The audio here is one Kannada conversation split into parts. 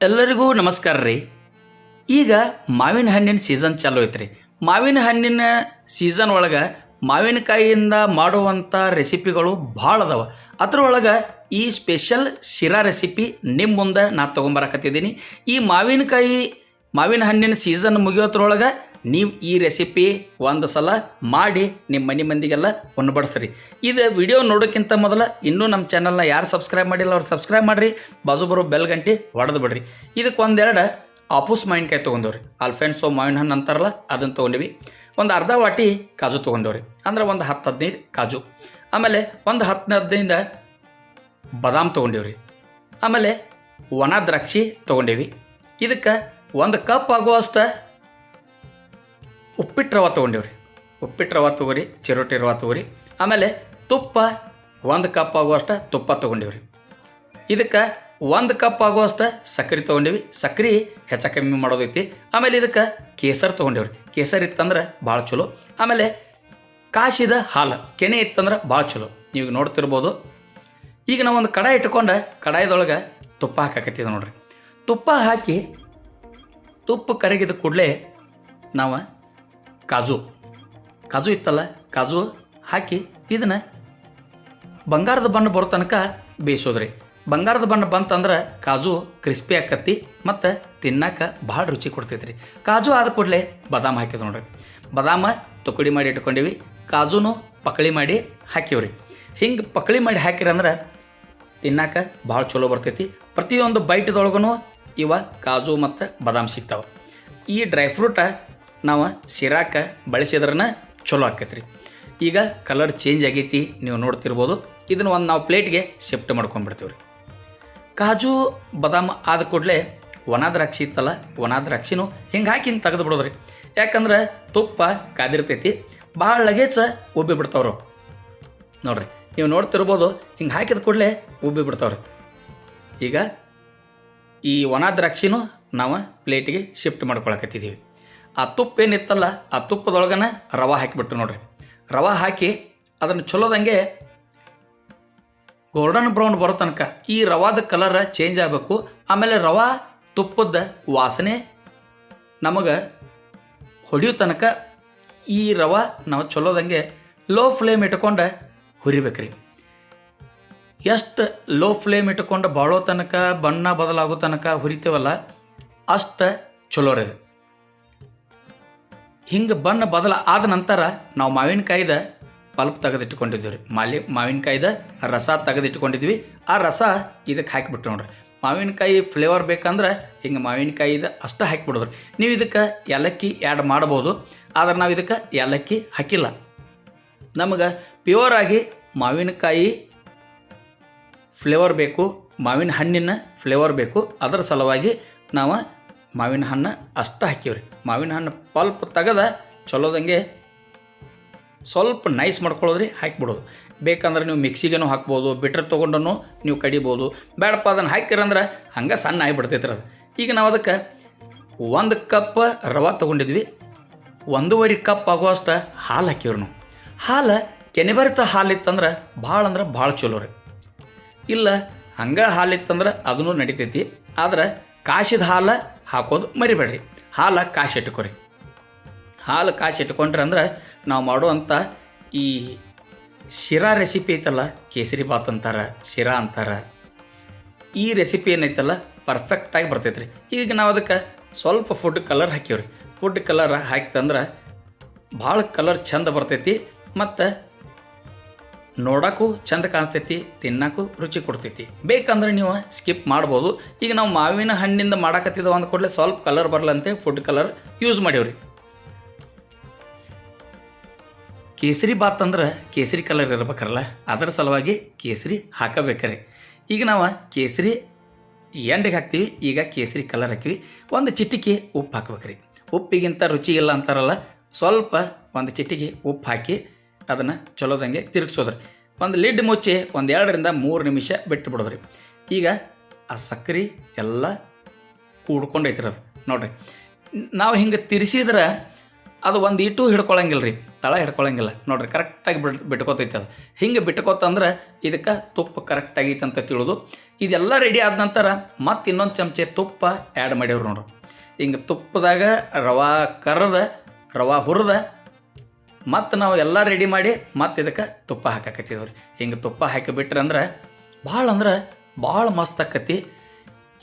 ಎಲ್ಲರಿಗೂ ನಮಸ್ಕಾರ ರೀ. ಈಗ ಮಾವಿನ ಹಣ್ಣಿನ ಸೀಸನ್ ಚಾಲು ಐತ್ರಿ. ಮಾವಿನ ಹಣ್ಣಿನ ಸೀಸನ್ ಒಳಗೆ ಮಾವಿನಕಾಯಿಯಿಂದ ಮಾಡುವಂಥ ರೆಸಿಪಿಗಳು ಭಾಳ ಅದಾವ. ಅದ್ರೊಳಗೆ ಈ ಸ್ಪೆಷಲ್ ಶಿರಾ ರೆಸಿಪಿ ನಿಮ್ಮ ಮುಂದೆ ನಾ ತೊಗೊಂಬರಕತ್ತಿದ್ದೀನಿ. ಈ ಮಾವಿನಕಾಯಿ, ಮಾವಿನ ಹಣ್ಣಿನ ಸೀಸನ್ ಮುಗಿಯೋದ್ರೊಳಗೆ ನೀವು ಈ ರೆಸಿಪಿ ಒಂದು ಸಲ ಮಾಡಿ ನಿಮ್ಮ ಮನೆ ಮಂದಿಗೆಲ್ಲ ಉಣ್ಬಡಿಸ್ರಿ. ಇದು ವಿಡಿಯೋ ನೋಡೋಕ್ಕಿಂತ ಮೊದಲು ಇನ್ನೂ ನಮ್ಮ ಚಾನಲ್ನ ಯಾರು ಸಬ್ಸ್ಕ್ರೈಬ್ ಮಾಡಿಲ್ಲ ಅವ್ರು ಸಬ್ಸ್ಕ್ರೈಬ್ ಮಾಡಿರಿ, ಬಾಜು ಬರೋ ಬೆಲ್ ಗಂಟೆ ಹೊಡೆದು ಬಿಡ್ರಿ. ಇದಕ್ಕೆ ಒಂದೆರಡು ಆಪೂಸ್ ಮಾವಿನಕಾಯಿ ತೊಗೊಂಡವ್ರಿ. ಅಲ್ಫೆನ್ಸೋ ಮಾವಿನ ಹಣ್ಣು ಅಂತಾರಲ್ಲ ಅದನ್ನು ತೊಗೊಂಡಿವಿ. ಒಂದು ಅರ್ಧ ವಾಟಿ ಕಾಜು ತೊಗೊಂಡವ್ರಿ. ಅಂದ್ರೆ ಒಂದು ಹತ್ತು ಹದಿನೈದು ಕಾಜು. ಆಮೇಲೆ ಒಂದು ಹತ್ತು ಹದಿನೈದು ಬಾದಾಮ್ ತೊಗೊಂಡೇವ್ರಿ. ಆಮೇಲೆ ಒಣ ದ್ರಾಕ್ಷಿ ತೊಗೊಂಡೇವಿ. ಇದಕ್ಕೆ ಒಂದು ಕಪ್ ಆಗುವಷ್ಟು ಉಪ್ಪಿಟ್ಟು ರವೆ ತೊಗೊಂಡೇವ್ರಿ. ಉಪ್ಪಿಟ್ಟು ರವೆ ತೊಗೊರಿ, ಚಿರೋಟಿ ರವ ತೊಗೊರಿ. ಆಮೇಲೆ ತುಪ್ಪ, ಒಂದು ಕಪ್ ಆಗುವಷ್ಟು ತುಪ್ಪ ತೊಗೊಂಡೇವ್ರಿ. ಇದಕ್ಕೆ ಒಂದು ಕಪ್ ಆಗುವಷ್ಟು ಸಕ್ಕರೆ ತೊಗೊಂಡೇವಿ. ಸಕ್ಕರೆ ಹೆಚ್ಚ ಕಮ್ಮಿ ಮಾಡೋದೈತಿ. ಆಮೇಲೆ ಇದಕ್ಕೆ ಕೇಸರ್ ತೊಗೊಂಡೇವ್ರಿ. ಕೇಸರ್ ಇತ್ತಂದ್ರೆ ಭಾಳ ಚಲೋ. ಆಮೇಲೆ ಕಾಶಿದ ಹಾಲು, ಕೆನೆ ಇತ್ತಂದ್ರೆ ಭಾಳ ಚಲೋ. ನೀವು ನೋಡ್ತಿರ್ಬೋದು. ಈಗ ನಾವು ಒಂದು ಕಡಾಯಿ ಇಟ್ಕೊಂಡು ಕಡಾಯಿದೊಳಗೆ ತುಪ್ಪ ಹಾಕಾಕತ್ತಿದ್ದೆ ನೋಡ್ರಿ. ತುಪ್ಪ ಹಾಕಿ ತುಪ್ಪ ಕರಗಿದ ಕೂಡಲೇ ನಾವು ಕಾಜು. ಕಾಜು ಇತ್ತಲ್ಲ, ಕಾಜು ಹಾಕಿ ಇದನ್ನು ಬಂಗಾರದ ಬಣ್ಣ ಬರೋ ತನಕ ಬೇಯಿಸೋದ್ರಿ. ಬಂಗಾರದ ಬಣ್ಣ ಬಂತಂದ್ರೆ ಕಾಜು ಕ್ರಿಸ್ಪಿ ಆಕತ್ತಿ ಮತ್ತು ತಿನ್ನಕ್ಕೆ ಭಾಳ ರುಚಿ ಕೊಡ್ತೈತ್ರಿ. ಕಾಜು ಆದ ಕೂಡಲೇ ಬಾದಾಮ್ ಹಾಕಿದ್ ನೋಡ್ರಿ. ಬಾದಾಮ ತುಕಡಿ ಮಾಡಿ ಇಟ್ಕೊಂಡಿವಿ, ಕಾಜುನು ಪಕಳಿ ಮಾಡಿ ಹಾಕಿವ್ರಿ. ಹಿಂಗೆ ಪಕಳಿ ಮಾಡಿ ಹಾಕಿರಂದ್ರೆ ತಿನ್ನಕ್ಕೆ ಭಾಳ ಚಲೋ ಬರ್ತೈತಿ. ಪ್ರತಿಯೊಂದು ಬೈಟ್ದೊಳಗೂ ಇವ ಕಾಜು ಮತ್ತು ಬಾದಾಮ್ ಸಿಗ್ತಾವೆ. ಈ ಡ್ರೈ ಫ್ರೂಟ ನಾವು ಸಿರಾಕ ಬಳಸಿದ್ರನ ಚಲೋ ಆಕೈತ್ರಿ. ಈಗ ಕಲರ್ ಚೇಂಜ್ ಆಗೈತಿ, ನೀವು ನೋಡ್ತಿರ್ಬೋದು. ಇದನ್ನು ಒಂದು ನಾವು ಪ್ಲೇಟ್ಗೆ ಶಿಫ್ಟ್ ಮಾಡ್ಕೊಂಡ್ಬಿಡ್ತೀವಿ ರೀ ಕಾಜು, ಬಾದಾಮ್ ಆದ ಕೂಡಲೇ ಒಣ ದ್ರಾಕ್ಷಿ ಇತ್ತಲ್ಲ ಒಣ ದ್ರಾಕ್ಷಿನೂ ಹಿಂಗೆ ಹಾಕಿ ತೆಗೆದು ಬಿಡೋದ್ರಿ. ಯಾಕಂದ್ರೆ ತುಪ್ಪ ಕಾದಿರ್ತೈತಿ, ಭಾಳ ಲಗೇಜ ಉಬ್ಬಿ ಬಿಡ್ತಾವ್ರು. ನೋಡ್ರಿ, ನೀವು ನೋಡ್ತಿರ್ಬೋದು, ಹಿಂಗೆ ಹಾಕಿದ ಕೂಡಲೇ ಉಬ್ಬಿ ಬಿಡ್ತಾವ್ರಿ. ಈಗ ಈ ಒಣ ದ್ರಾಕ್ಷಿನೂ ನಾವು ಪ್ಲೇಟಿಗೆ ಶಿಫ್ಟ್ ಮಾಡ್ಕೊಳಕತ್ತಿದ್ದೀವಿ ಆ ತುಪ್ಪ ಏನಿತ್ತಲ್ಲ, ಆ ತುಪ್ಪದೊಳಗನ ರವೆ ಹಾಕಿಬಿಟ್ಟು ನೋಡ್ರಿ. ರವೆ ಹಾಕಿ ಅದನ್ನು ಚಲೋದಂಗೆ ಗೋಲ್ಡನ್ ಬ್ರೌನ್ ಬರೋ ತನಕ ಈ ರವಾದ ಕಲರ್ ಚೇಂಜ್ ಆಗಬೇಕು. ಆಮೇಲೆ ರವಾ ತುಪ್ಪದ ವಾಸನೆ ನಮಗೆ ಹೊಡಿಯೋ ತನಕ ಈ ರವೆ ನಾವು ಚಲೋದಂಗೆ ಲೋ ಫ್ಲೇಮ್ ಇಟ್ಕೊಂಡು ಹುರಿಬೇಕ್ರಿ. ಎಷ್ಟು ಲೋ ಫ್ಲೇಮ್ ಇಟ್ಕೊಂಡು ಬಾಳೋ ತನಕ, ಬಣ್ಣ ಬದಲಾಗೋ ತನಕ ಹುರಿತೇವಲ್ಲ, ಅಷ್ಟು ಚಲೋ ರೀ ಹಿಂಗೆ ಬಣ್ಣ ಬದಲ ಆದ ನಂತರ ನಾವು ಮಾವಿನಕಾಯ್ದ ಪಲ್ಪ್ ತೆಗೆದಿಟ್ಟುಕೊಂಡಿದ್ದೀವಿ ರೀ ಮಾಲಿ ಮಾವಿನಕಾಯ್ದ ರಸ ತೆಗೆದಿಟ್ಕೊಂಡಿದ್ವಿ ಆ ರಸ ಇದಕ್ಕೆ ಹಾಕಿಬಿಟ್ಟು ನೋಡ್ರಿ. ಮಾವಿನಕಾಯಿ ಫ್ಲೇವರ್ ಬೇಕಂದ್ರೆ ಹಿಂಗೆ ಮಾವಿನಕಾಯಿದ ಅಷ್ಟು ಹಾಕಿಬಿಡೋದ್ರಿ. ನೀವು ಇದಕ್ಕೆ ಏಲಕ್ಕಿ ಆ್ಯಡ್ ಮಾಡ್ಬೋದು. ಆದ್ರೆ ನಾವು ಇದಕ್ಕೆ ಏಲಕ್ಕಿ ಹಾಕಿಲ್ಲ. ನಮಗೆ ಪ್ಯೂರ್ ಮಾವಿನಕಾಯಿ ಫ್ಲೇವರ್ ಬೇಕು. ಮಾವಿನ ಹಣ್ಣಿನ ಫ್ಲೇವರ್ ಬೇಕು. ಅದರ ಸಲುವಾಗಿ ನಾವು ಮಾವಿನ ಹಣ್ಣು ಅಷ್ಟು ಹಾಕೀವ್ರಿ. ಮಾವಿನ ಹಣ್ಣು ಪಲ್ಪ್ ತೆಗೆದ ಚಲೋದಂಗೆ ಸ್ವಲ್ಪ ನೈಸ್ ಮಾಡ್ಕೊಳ್ಳೋದ್ರಿ, ಹಾಕಿಬಿಡೋದು. ಬೇಕಂದ್ರೆ ನೀವು ಮಿಕ್ಸಿಗೇನು ಹಾಕ್ಬೋದು, ಬಿಟ್ರ್ ತೊಗೊಂಡನು ನೀವು ಕಡಿಬೋದು. ಬೇಡಪ್ಪ ಅದನ್ನು ಹಾಕಿರಂದ್ರೆ ಹಂಗೆ ಸಣ್ಣ ಆಗಿಬಿಡ್ತೈತ್ರಿ ಅದು. ಈಗ ನಾವು ಅದಕ್ಕೆ ಒಂದು ಕಪ್ ರವೆ ತೊಗೊಂಡಿದ್ವಿ. ಒಂದೂವರೆ ಕಪ್ ಆಗುವಷ್ಟು ಹಾಲು ಹಾಕಿವ್ರಿ ನಾವು. ಹಾಲು ಕೆನೆಬರಿತ ಹಾಲು ಇತ್ತಂದ್ರೆ ಭಾಳ ಅಂದ್ರೆ ಭಾಳ ಚಲೋ ರೀ ಇಲ್ಲ, ಹಂಗೆ ಹಾಲು ಇತ್ತಂದ್ರೆ ಅದನ್ನು ನಡಿತೈತಿ. ಆದ್ರೆ ಕಾಶಿದ ಹಾಲು ಹಾಕೋದು ಮರಿಬೇಡ್ರಿ. ಹಾಲು ಕಾಸಿ ಇಟ್ಕೊರಿ. ಹಾಲು ಕಾಸಿ ಇಟ್ಕೊಂಡ್ರೆ ಅಂದ್ರೆ ನಾವು ಮಾಡುವಂಥ ಈ ಶಿರಾ ರೆಸಿಪಿ ಐತಲ್ಲ, ಕೇಸರಿ ಬಾತ್ ಅಂತಾರೆ, ಶಿರಾ ಅಂತಾರೆ, ಈ ರೆಸಿಪಿ ಏನೈತಲ್ಲ ಪರ್ಫೆಕ್ಟಾಗಿ ಬರ್ತೈತೆ ರೀ ಈಗ ನಾವು ಅದಕ್ಕೆ ಸ್ವಲ್ಪ ಫುಡ್ ಕಲರ್ ಹಾಕೀವ್ರಿ. ಫುಡ್ ಕಲರ್ ಹಾಕ್ತಂದ್ರೆ ಭಾಳ ಕಲರ್ ಚಂದ ಬರ್ತೈತಿ, ಮತ್ತು ನೋಡೋಕ್ಕೂ ಚಂದ ಕಾಣಿಸ್ತೈತಿ, ತಿನ್ನಕ್ಕೂ ರುಚಿ ಕೊಡ್ತೈತಿ. ಬೇಕಂದ್ರೆ ನೀವು ಸ್ಕಿಪ್ ಮಾಡ್ಬೋದು. ಈಗ ನಾವು ಮಾವಿನ ಹಣ್ಣಿಂದ ಮಾಡಕತ್ತಿದ್ದವು ಅಂದ ಕೂಡಲೇ ಸ್ವಲ್ಪ ಕಲರ್ ಬರಲ್ಲ ಅಂತೇಳಿ ಫುಡ್ ಕಲರ್ ಯೂಸ್ ಮಾಡೀವ್ರಿ. ಕೇಸರಿ ಬಾತ್ ಅಂದ್ರೆ ಕೇಸರಿ ಕಲರ್ ಇರ್ಬೇಕಲ್ಲ ಅದರ ಸಲುವಾಗಿ ಕೇಸರಿ ಹಾಕಬೇಕ್ರಿ. ಈಗ ನಾವು ಕೇಸರಿ ಎಂಡಿಗೆ ಹಾಕ್ತೀವಿ, ಈಗ ಕೇಸರಿ ಕಲರ್ ಹಾಕಿವಿ ಒಂದು ಚಿಟಿಕೆ ಉಪ್ಪು ಹಾಕ್ಬೇಕ್ರಿ. ಉಪ್ಪಿಗಿಂತ ರುಚಿ ಇಲ್ಲ ಅಂತಾರಲ್ಲ, ಸ್ವಲ್ಪ ಒಂದು ಚಿಟಿಕೆ ಉಪ್ಪು ಹಾಕಿ ಅದನ್ನು ಚಲೋದಂಗೆ ತಿರುಗಿಸೋದ್ರಿ. ಒಂದು ಲಿಡ್ ಮುಚ್ಚಿ ಒಂದು ಎರಡರಿಂದ ಮೂರು ನಿಮಿಷ ಬಿಟ್ಟು ಬಿಡೋದ್ರಿ. ಈಗ ಆ ಸಕ್ಕರೆ ಎಲ್ಲ ಕೂಡ್ಕೊಂಡೈತಿರೋದು ನೋಡ್ರಿ, ನಾವು ಹಿಂಗೆ ತಿರ್ಸಿದ್ರೆ ಅದು ಒಂದು ಇಟ್ಟು ಹಿಡ್ಕೊಳಂಗಿಲ್ಲ ರೀ ತಳ ಹಿಡ್ಕೊಳಂಗಿಲ್ಲ. ನೋಡ್ರಿ, ಕರೆಕ್ಟಾಗಿ ಬಿಟ್ ಬಿಟ್ಕೋತೈತೆ ಅದು. ಹಿಂಗೆ ಬಿಟ್ಕೋತಂದ್ರೆ ಇದಕ್ಕೆ ತುಪ್ಪ ಕರೆಕ್ಟ್ ಆಗೈತೆ ಅಂತ ತಿಳಿದು. ಇದೆಲ್ಲ ರೆಡಿ ಆದ ನಂತರ ಮತ್ತೆ ಇನ್ನೊಂದು ಚಮಚೆ ತುಪ್ಪ ಆ್ಯಡ್ ಮಾಡ್ಯಾವ್ರಿ ನೋಡ್ರಿ. ಹಿಂಗೆ ತುಪ್ಪದಾಗ ರವಾ ಕರ್ದ, ರವಾ ಹುರಿದ ಮತ್ತು ನಾವು ಎಲ್ಲ ರೆಡಿ ಮಾಡಿ ಮತ್ತೆ ಇದಕ್ಕೆ ತುಪ್ಪ ಹಾಕಾಕತ್ತಿದ್ವಿ ಹಿಂಗೆ ತುಪ್ಪ ಹಾಕಿಬಿಟ್ರೆ ಅಂದ್ರೆ ಭಾಳ ಅಂದ್ರೆ ಭಾಳ ಮಸ್ತ್ ಆಕತಿ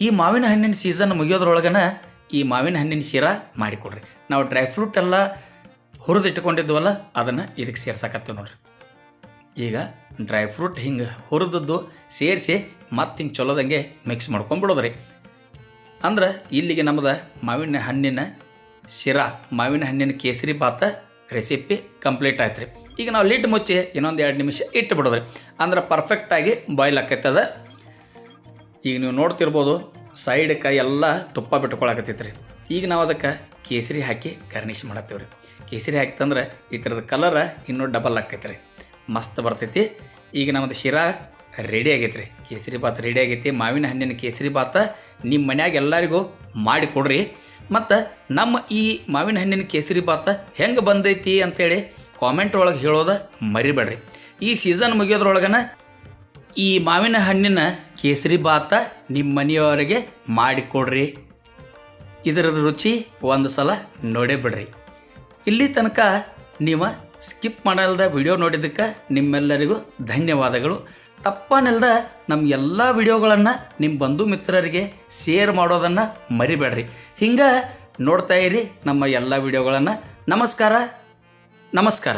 ಈ ಮಾವಿನ ಹಣ್ಣಿನ ಸೀಸನ್ ಮುಗಿಯೋದ್ರೊಳಗನ ಈ ಮಾವಿನ ಹಣ್ಣಿನ ಶೀರ ಮಾಡಿಕೊಡ್ರಿ ನಾವು ಡ್ರೈ ಫ್ರೂಟ್ ಎಲ್ಲ ಹುರಿದು ಇಟ್ಕೊಂಡಿದ್ವಲ್ಲ, ಅದನ್ನು ಇದಕ್ಕೆ ಸೇರ್ಸಕತ್ತೀವಿ ನೋಡ್ರಿ. ಈಗ ಡ್ರೈ ಫ್ರೂಟ್ ಹಿಂಗೆ ಹುರಿದದ್ದು ಸೇರಿಸಿ ಮತ್ತೆ ಹಿಂಗೆ ಚಲೋದಂಗೆ ಮಿಕ್ಸ್ ಮಾಡ್ಕೊಂಬಿಡೋದ್ರಿ. ಅಂದ್ರೆ ಇಲ್ಲಿಗೆ ನಮ್ಮದು ಮಾವಿನ ಹಣ್ಣಿನ ಶಿರಾ, ಮಾವಿನ ಹಣ್ಣಿನ ಕೇಸರಿ ಭಾತ ರೆಸಿಪಿ ಕಂಪ್ಲೀಟ್ ಆಯ್ತು ರೀ ಈಗ ನಾವು ಲಿಡ್ ಮುಚ್ಚಿ ಇನ್ನೊಂದು ಎರಡು ನಿಮಿಷ ಇಟ್ಟು ಬಿಡೋದ್ರಿ ಅಂದ್ರೆ ಪರ್ಫೆಕ್ಟಾಗಿ ಬಾಯ್ಲ್ ಆಕೈತದ. ಈಗ ನೀವು ನೋಡ್ತಿರ್ಬೋದು ಸೈಡ್ಗೆ ಎಲ್ಲ ತುಪ್ಪ ಬಿಟ್ಕೊಳಕತ್ತೈತೆ ರೀ ಈಗ ನಾವು ಅದಕ್ಕೆ ಕೇಸರಿ ಹಾಕಿ ಗಾರ್ನಿಷ್ ಮಾಡತ್ತೀವಿ ರೀ ಕೇಸರಿ ಹಾಕ್ತಂದ್ರೆ ಈ ಥರದ ಕಲರ್ ಇನ್ನೂ ಡಬಲ್ ಆಕೈತೆ ರೀ ಮಸ್ತ್ ಬರ್ತೈತಿ. ಈಗ ನಮ್ಮದು ಶಿರಾ ರೆಡಿ ಆಗೈತೆ ರೀ ಕೇಸರಿ ಭಾತ್ ರೆಡಿ ಆಗೈತಿ. ಮಾವಿನ ಹಣ್ಣಿನ ಕೇಸರಿ ಭಾತ ನಿಮ್ಮ ಮನ್ಯಾಗ ಎಲ್ಲರಿಗೂ ಮಾಡಿ ಕೊಡ್ರಿ. ಮತ್ತು ನಮ್ಮ ಈ ಮಾವಿನ ಹಣ್ಣಿನ ಕೇಸರಿ ಭಾತ ಹೆಂಗೆ ಬಂದೈತಿ ಅಂತೇಳಿ ಕಾಮೆಂಟ್ ಒಳಗೆ ಹೇಳೋದು ಮರಿಬೇಡ್ರಿ. ಈ ಸೀಸನ್ ಮುಗಿಯೋದ್ರೊಳಗನ ಈ ಮಾವಿನ ಹಣ್ಣಿನ ಕೇಸರಿ ಭಾತ ನಿಮ್ಮ ಮನೆಯವರಿಗೆ ಮಾಡಿಕೊಡ್ರಿ. ಇದರದ ರುಚಿ ಒಂದು ಸಲ ನೋಡೇ ಬಿಡ್ರಿ. ಇಲ್ಲಿ ತನಕ ನೀವು ಸ್ಕಿಪ್ ಮಾಡಲ್ದ ವಿಡಿಯೋ ನೋಡಿದ್ದಕ್ಕೆ ನಿಮ್ಮೆಲ್ಲರಿಗೂ ಧನ್ಯವಾದಗಳು. ತಪ್ಪನಿಲ್ದ ನಮ್ಮ ಎಲ್ಲ ವಿಡಿಯೋಗಳನ್ನು ನಿಮ್ಮ ಬಂಧು ಮಿತ್ರರಿಗೆ ಶೇರ್ ಮಾಡೋದನ್ನು ಮರಿಬೇಡ್ರಿ. ಹಿಂಗೆ ನೋಡ್ತಾ ಇರಿ ನಮ್ಮ ಎಲ್ಲ ವಿಡಿಯೋಗಳನ್ನು. ನಮಸ್ಕಾರ. ನಮಸ್ಕಾರ.